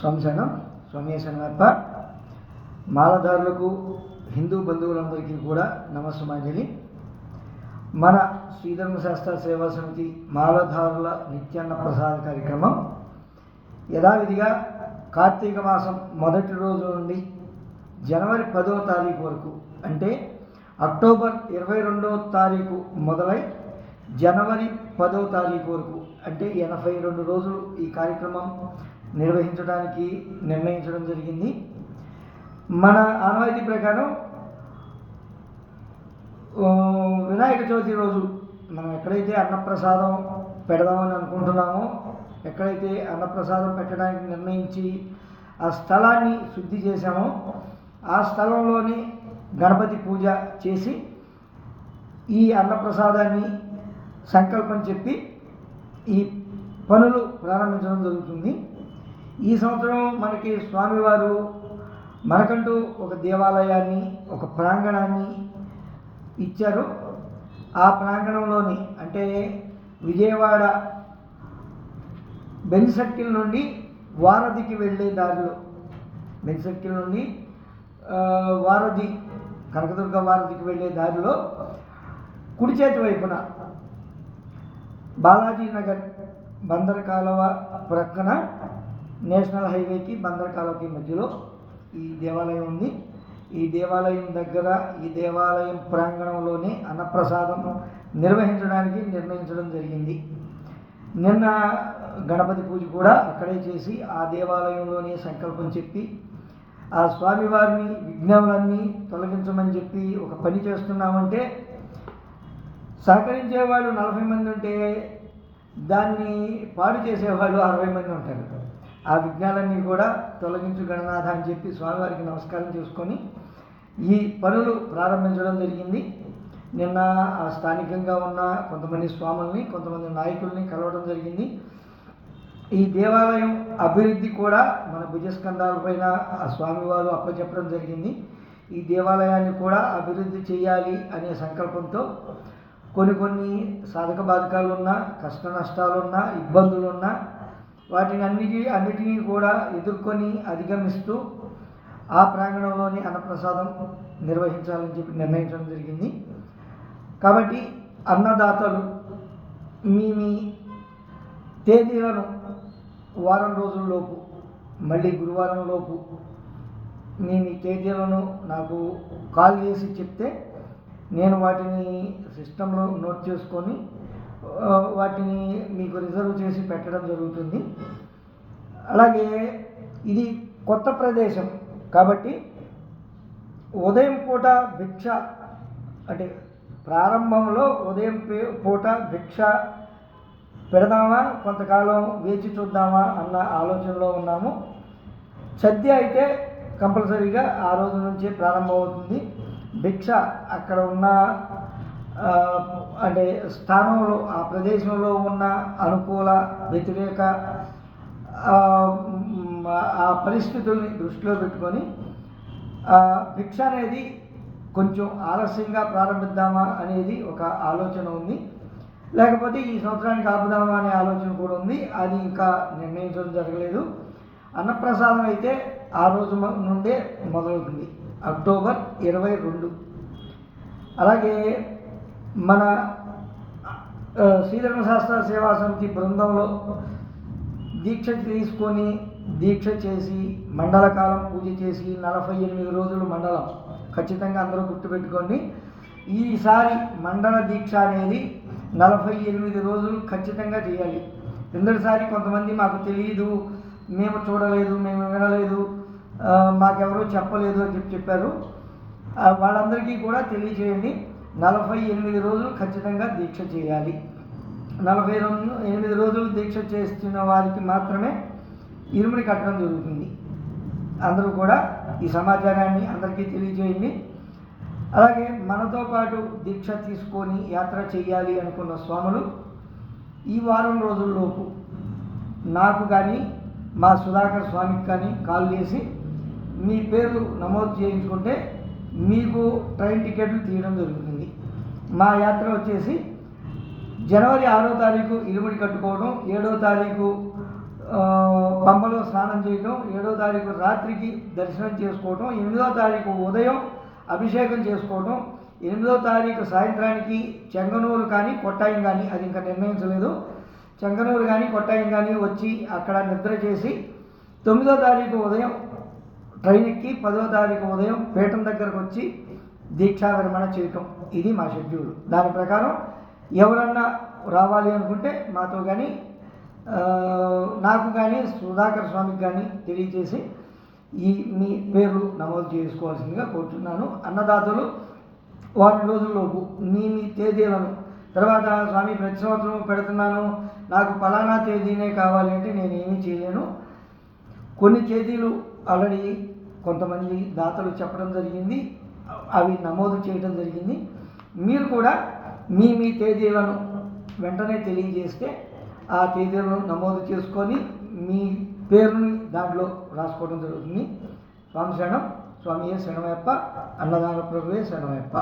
స్వంశనం స్వమేశనప్ప మాలధారులకు హిందూ బంధువులందరికీ కూడా నమస్సుమాంజలి. మన శ్రీధర్మశాస్త్ర సేవా సమితి మాలధారుల నిత్యాన్న ప్రసాద కార్యక్రమం. యథావిధిగా కార్తీక మాసం మొదటి రోజు నుండి జనవరి పదో తారీఖు వరకు అంటే అక్టోబర్ ఇరవై రెండవ తారీఖు మొదలై జనవరి పదో తారీఖు వరకు అంటే ఎనభై రెండు రోజులు ఈ కార్యక్రమం నిర్వహించడానికి నిర్ణయించడం జరిగింది. మన ఆనవాయితీ ప్రకారం వినాయక చవితి రోజు మనం ఎక్కడైతే అన్నప్రసాదం పెడదామని అనుకుంటున్నామో ఎక్కడైతే అన్నప్రసాదం పెట్టడానికి నిర్ణయించి ఆ స్థలాన్ని శుద్ధి చేశామో ఆ స్థలంలోని గణపతి పూజ చేసి ఈ అన్నప్రసాదాన్ని సంకల్పం చెప్పి ఈ పనులు ప్రారంభించడం జరుగుతుంది. ఈ సంవత్సరం మనకి స్వామివారు మనకంటూ ఒక దేవాలయాన్ని ఒక ప్రాంగణాన్ని ఇచ్చారు. ఆ ప్రాంగణంలోని అంటే విజయవాడ బెన్ సర్కిల్ నుండి వారధికి వెళ్ళే దారిలో బెన్ సర్కిల్ నుండి వారధి కనకదుర్గ వారధికి వెళ్ళే దారిలో కుడి చేతి వైపున బాలాజీ నగర్ బందర్ కాలువ ప్రక్కన నేషనల్ హైవేకి బందర్కాలకి మధ్యలో ఈ దేవాలయం ఉంది. ఈ దేవాలయం దగ్గర ఈ దేవాలయం ప్రాంగణంలోనే అన్నప్రసాదం నిర్వహించడానికి నిర్ణయించడం జరిగింది. నిన్న గణపతి పూజ కూడా అక్కడే చేసి ఆ దేవాలయంలోనే సంకల్పం చెప్పి ఆ స్వామివారిని విఘ్నాలన్నీ తొలగించమని చెప్పి ఒక పని చేస్తున్నామంటే సహకరించే వాళ్ళు నలభై మంది ఉంటే దాన్ని పాడు చేసేవాళ్ళు అరవై మంది ఉంటారు. ఆ విఘ్నాలన్నీ కూడా తొలగించు గణనాథ అని చెప్పి స్వామివారికి నమస్కారం చేసుకొని ఈ పనులు ప్రారంభించడం జరిగింది. నిన్న ఆ స్థానికంగా ఉన్న కొంతమంది స్వాముల్ని కొంతమంది నాయకుల్ని కలవడం జరిగింది. ఈ దేవాలయం అభివృద్ధి కూడా మన భుజస్కంధాలపైన ఆ స్వామివారు అప్పచెప్పడం జరిగింది. ఈ దేవాలయాన్ని కూడా అభివృద్ధి చేయాలి అనే సంకల్పంతో కొన్ని కొన్ని సాధక బాధకాలు ఉన్నా కష్ట నష్టాలున్నా ఇబ్బందులున్నా వాటిని అన్నిటి అన్నిటినీ కూడా ఎదుర్కొని అధిగమిస్తూ ఆ ప్రాంగణంలోని అన్నప్రసాదం నిర్వహించాలని చెప్పి నిర్ణయించడం జరిగింది. కాబట్టి అన్నదాతలు మీ మీ తేదీలను వారం రోజుల్లోపు మళ్ళీ గురువారం లోపు మీ మీ తేదీలను నాకు కాల్ చేసి చెప్తే నేను వాటిని సిస్టంలో నోట్ చేసుకొని వాటిని మీకు రిజర్వ్ చేసి పెట్టడం జరుగుతుంది. అలాగే ఇది కొత్త ప్రదేశం కాబట్టి ఉదయం పూట భిక్ష అంటే ప్రారంభంలో ఉదయం పూట భిక్ష పెడదామా? కొంతకాలం వేచి చూద్దామా? అన్న ఆలోచనలో ఉన్నాము. సద్య అయితే కంపల్సరీగా ఆ రోజు నుంచే ప్రారంభమవుతుంది. భిక్ష అక్కడ ఉన్న అంటే స్థానంలో ఆ ప్రదేశంలో ఉన్న అనుకూల వ్యతిరేక ఆ, పరిస్థితుల్ని దృష్టిలో పెట్టుకొని భిక్ష అనేది కొంచెం ఆలస్యంగా ప్రారంభిద్దామా అనేది ఒక ఆలోచన ఉంది. లేకపోతే ఈ సంవత్సరానికి ఆపుదామా అనే ఆలోచన కూడా ఉంది. అది ఇంకా నిర్ణయించడం జరగలేదు. అన్నప్రసాదం అయితే ఆ రోజు నుండే మొదలవుతుంది. అక్టోబర్ ఇరవై రెండు. అలాగే మన ఆ, శ్రీధర్మశాస్త్ర సేవా సమితి బృందంలో దీక్ష తీసుకొని దీక్ష చేసి మండల కాలం పూజ చేసి నలభై ఎనిమిది రోజులు మండలం. ఖచ్చితంగా అందరూ గుర్తుపెట్టుకోండి. ఈసారి మండల దీక్ష అనేది నలభై ఎనిమిది రోజులు ఖచ్చితంగా చేయాలి. రెండోసారి కొంతమంది మాకు తెలియదు మేము చూడలేదు మేము వినలేదు ఆ, మాకెవరూ చెప్పలేదు అని చెప్పి చెప్పారు. వాళ్ళందరికీ కూడా తెలియజేయండి. నలభై ఎనిమిది రోజులు ఖచ్చితంగా దీక్ష చేయాలి. నలభై రెండు ఎనిమిది రోజులు దీక్ష చేస్తున్న వారికి మాత్రమే ఇరుముడి కట్టడం జరుగుతుంది. అందరూ కూడా ఈ సమాచారాన్ని అందరికీ తెలియజేయండి. అలాగే మనతో పాటు దీక్ష తీసుకొని యాత్ర చేయాలి అనుకున్న స్వాములు ఈ వారం రోజుల్లోపు నాకు కానీ మా సుధాకర్ స్వామికి కానీ కాల్ చేసి మీ పేర్లు నమోదు చేయించుకుంటే మీకు ట్రైన్ టికెట్లు తీయడం జరుగుతుంది. మా యాత్ర వచ్చేసి జనవరి ఆరో తారీఖు ఇరుముడి కట్టుకోవడం ఏడో తారీఖు ఆ, పంబలో స్నానం చేయటం ఏడో తారీఖు రాత్రికి దర్శనం చేసుకోవటం ఎనిమిదో తారీఖు ఉదయం అభిషేకం చేసుకోవటం ఎనిమిదో తారీఖు సాయంత్రానికి చెంగనూరు కానీ కొట్టాయం కానీ అది ఇంకా నిర్ణయించలేదు. చెంగనూరు కానీ కొట్టాయం కానీ వచ్చి అక్కడ నిద్ర చేసి తొమ్మిదో తారీఖు ఉదయం ట్రైన్ ఎక్కి పదో తారీఖు ఉదయం పీఠం దగ్గరకు వచ్చి దీక్షా విరమణ చేయటం. ఇది మా షెడ్యూల్. దాని ప్రకారం ఎవరన్నా రావాలి అనుకుంటే మాతో కానీ నాకు కానీ సుధాకర్ స్వామికి కానీ తెలియజేసి ఈ మీ పేర్లు నమోదు చేసుకోవాల్సిందిగా కోరుతున్నాను అన్నదాతలు వారం రోజుల్లోపు మీ మీ తేదీలను తర్వాత స్వామి ప్రతి సంవత్సరం పెడుతున్నాను నాకు ఫలానా తేదీనే కావాలి అంటే నేను ఏమీ చేయలేను. కొన్ని తేదీలు ఆల్రెడీ కొంతమంది దాతలు చెప్పడం జరిగింది. అవి నమోదు చేయడం జరిగింది. మీరు కూడా మీ మీ తేదీలను వెంటనే తెలియజేస్తే ఆ తేదీలను నమోదు చేసుకొని మీ పేరుని దాంట్లో రాసుకోవడం జరుగుతుంది. స్వామి శరణం స్వామియే శరణమయ్యప్ప అన్నదాన ప్రభువే శరణమయ్యప్ప.